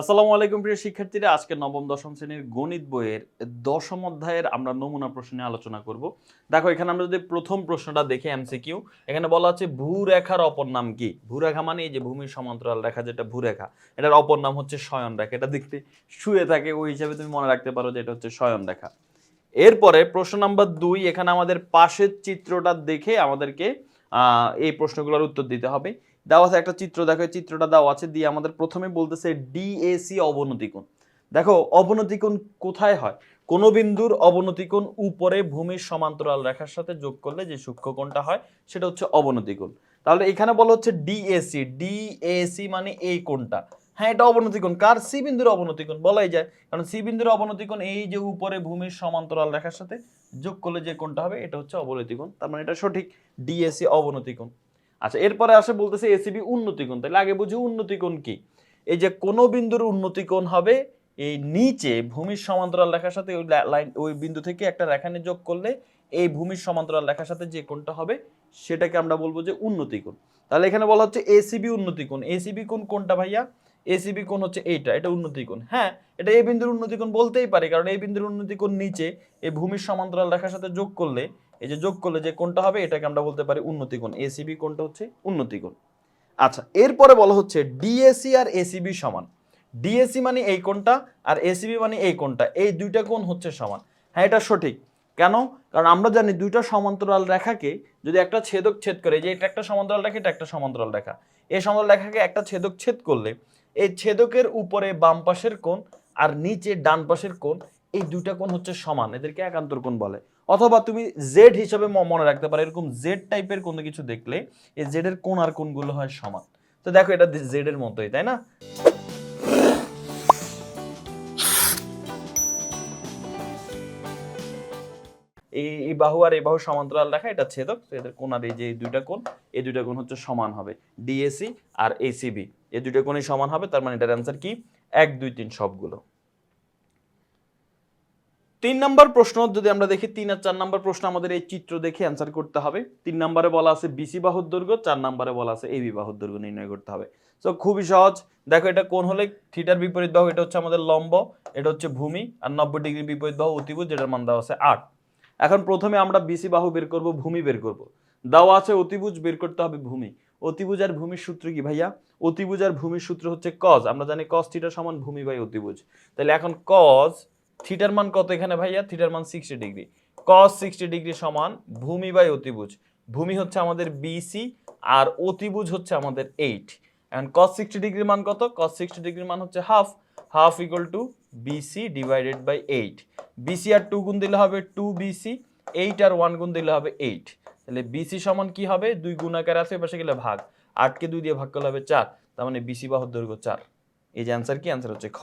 আসসালামু আলাইকুম প্রিয় শিক্ষার্থীরা, আজকে নবম, দশম শ্রেণির গণিত বইয়ের দশম অধ্যায়ের আমরা নমুনা প্রশ্নে আলোচনা করব। দেখো, এখানে আমরা যদি প্রথম প্রশ্নটা দেখি এমসিকিউ এখানে বলা আছে ভূরেখার অপর নাম কি? ভূরেখা মানে এই যে ভূমির সমান্তরাল রেখা যেটা ভূরেখা, এটার অপর নাম হচ্ছে শয়ন রেখা। এটা দেখতে শুয়ে থাকে, ওই হিসাবে তুমি মনে রাখতে পারো যে এটা হচ্ছে শয়ন রেখা। এরপরে প্রশ্ন নাম্বার দুই, এখানে আমাদের পাশের চিত্রটা দেখে আমাদেরকে এই প্রশ্নগুলোর উত্তর দিতে হবে। দেওয়া আছে একটা চিত্র, দেখো এই চিত্রটা দেওয়া আছে, দিয়ে আমাদের প্রথমে বলতেছে ডিএসি অবনতি কোণ দেখো অবনতি কোণ কোথায় হয়? কোন বিন্দুর অবনতি কোণ উপরে ভূমির সমান্তরাল রেখার সাথে যোগ করলে যে সূক্ষ্ম কোণটা হয়, সেটা হচ্ছে অবনতি কোণ তাহলে এখানে বলা হচ্ছে ডিএসি ডিএসি মানে এই কোণটা। হ্যাঁ এটা অবনতি কোণ কার? সি বিন্দুর অবনতি কোণ বলাই যায়। কারণ সি বিন্দুর অবনতি কোণ এই যে উপরে ভূমির সমান্তরাল রেখার সাথে যোগ করলে যে কোণটা হবে, এটা হচ্ছে অবনতি কোণ তার মানে এটা সঠিক ডিএসি অবনতি কোণ আচ্ছা এরপরে আসে বলতেছে এসিবি উন্নতি কোণ তাহলে আগে বুঝি উন্নতি কোণ কি? এই যে কোন বিন্দুর উন্নতি কোণ হবে, এই নিচে ভূমির সমান্তরাল রেখার সাথে ওই লাইন ওই বিন্দু থেকে একটা রেখা যোগ করলে এই ভূমির সমান্তরাল রেখার সাথে যে কোণটা হবে, সেটাকে আমরা বলব যে উন্নতি কোণ তাহলে এখানে বলা হচ্ছে এসিবি উন্নতি কোণ। এসিবি কোণ কোনটা ভাইয়া? এসিবি কোণ হচ্ছে এইটা, এটা উন্নতি কোণ। হ্যাঁ এটা এই বিন্দুর উন্নতি কোণ বলতেই পারে, কারণ এই বিন্দুর উন্নতি কোণ নিচে এই ভূমির সমান্তরাল রেখার সাথে যোগ করলে, এই যে যোগ করলে যে কোণটা হবে, এটাকে আমরা বলতে পারি উন্নতি কোণ। এসিবি কোণটা হচ্ছে উন্নতি কোণ। আচ্ছা এরপরে বলা হচ্ছে ডিএসি আর এসিবি সমান। ডিএসি মানে এই কোণটা আর এসিবি মানে এই কোণটা। এই দুইটা কোণ হচ্ছে সমান। হ্যাঁ এটা সঠিক। কেন? কারণ আমরা জানি দুইটা সমান্তরাল রেখাকে যদি একটা ছেদক ছেদ করে, যে এটা একটা সমান্তরাল রেখা, এটা একটা সমান্তরাল রেখা। এই সমান্তরাল রেখাকে একটা ছেদক ছেদ করলে এই ছেদকের উপরে বাম পাশের কোণ আর নিচে ডান পাশের কোণ, এই দুইটা কোণ হচ্ছে সমান। এদেরকে একান্তর কোণ বলে। অথবা তুমি জেড হিসাবে মনে রাখতে পারো, এরকম জেড টাইপের কোনো কিছু দেখলে এই জেড এর কোণ আর কোণগুলো হয় সমান। তো দেখো এটা জেড এর মতোই, তাই না? এই এই বাহু আর এই বাহু সমান্তরাল রেখা, এটা ছেদক, তো এদের কোণ আর এই যে দুইটা কোণ, এই দুইটা কোণ হচ্ছে সমান হবে। ডিএসি আর এসিবি এই দুইটা কোণই সমান হবে, তার মানে এটার অ্যান্সার কি? এক, দুই, তিন সবগুলো। তিন নম্বর প্রশ্ন, যদি আমরা দেখি, তিন আর চার নম্বর প্রশ্ন, আমাদের এই চিত্র দেখে অ্যান্সার করতে হবে। তিন নম্বরে বলা আছে বিসি বাহুর দৈর্ঘ্য, চার নম্বরে বলা আছে এবি বাহুর দৈর্ঘ্য নির্ণয় করতে হবে। তো খুবই সহজ। দেখো, এটা কোন হলে থিটার বিপরীত বাহু, এটা হচ্ছে আমাদের লম্ব, এটা হচ্ছে ভূমি, আর নব্বই ডিগ্রি বিপরীত বাহু অতিভুজ, যেটার মান দেওয়া আছে আট। এখন প্রথমে আমরা বিসি বাহু বের করব, ভূমি বের করব। দেওয়া আছে অতিভুজ, বের করতে হবে ভূমি। অতিভুজ আর ভূমির সূত্র কি ভাইয়া? অতিভুজ আর ভূমির সূত্র হচ্ছে কজ আমরা জানি কজ থিটা সমান ভূমি বাই অতিভুজ। তাহলে এখন কজ থিটার মান কত এখানে ভাইয়া? থিটার মান sixty degree cos sixty degree সমান ভূমি বাই অতিভুজ। ভূমি হচ্ছে আমাদের বিসি আর অতিভুজ হচ্ছে আমাদের এইট এখন কজ সিক্সটি ডিগ্রির মান কত? কজ সিক্সটি ডিগ্রির মান হচ্ছে half half equal to BC divided by eight BC R two গুণ দিলে হবে টু বিসি এইট আর ওয়ান গুণ দিলে হবে এইট তাহলে বিসি সমান কি হবে? দুই গুণাকার আছে পাশে গেলে ভাগ। আটকে দুই দিয়ে ভাগ করলে হবে চার, তার মানে বিসি বাহুর দৈর্ঘ্য চার। এই যে অ্যান্সার কি? অ্যান্সার হচ্ছে খ।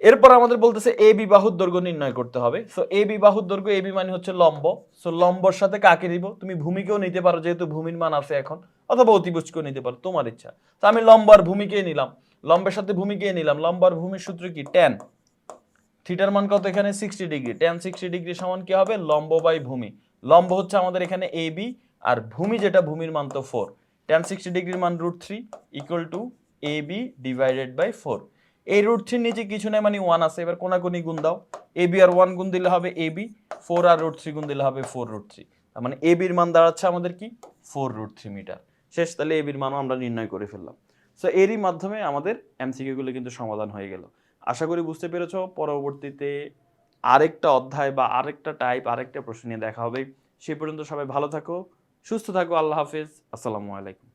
এরপর আমাদের বলতেছে এ বিবাহুর দৈর্ঘ্য নির্ণয় করতে হবে। সো এ বিবাহুর দৈর্ঘ্য এ বি মানে হচ্ছে লম্ব। সো লম্বর সাথে কাকে দিব তুমি ভূমিকেও নিতে পারো, যেহেতু ভূমির মান আছে এখন, অথবা অতিভুজকেও নিতে পারো, তোমার ইচ্ছা। তো আমি লম্ব আর ভূমিকে নিলাম। লম্বের সাথে ভূমিকে নিলাম। লম্বার ভূমির সূত্র কি? টেন থিটার মান কত এখানে? Sixty degree tan sixty degree সমান কি হবে? লম্ব বাই ভূমি। লম্ব হচ্ছে আমাদের এখানে এ বি আর ভূমি যেটা, ভূমির মান তো ফোর টেন সিক্সটি ডিগ্রির মান root three equal to A B divided by four এই রুট থ্রির নিচে কিছু নাই মানে ওয়ান আছে। এবার কোনাকুনি গুণ দাও। এ বি আর ওয়ান গুণ দিলে হবে এ বি ফোর আর রুট থ্রি গুণ দিলে হবে ফোর রুট থ্রি তার মানে এ বির মান দাঁড়াচ্ছে আমাদের কি? ফোর রুট থ্রি মিটার শেষ, তাহলে এ বির মানও আমরা নির্ণয় করে ফেললাম। সো এরই মাধ্যমে আমাদের এমসিকিউগুলো কিন্তু সমাধান হয়ে গেল। আশা করি বুঝতে পেরেছ, পরবর্তীতে আরেকটা অধ্যায় বা আরেকটা টাইপ আরেকটা প্রশ্ন নিয়ে দেখা হবে। সে পর্যন্ত সবাই ভালো থাকো, সুস্থ থাকো, আল্লাহ হাফিজ, আসসালামু আলাইকুম।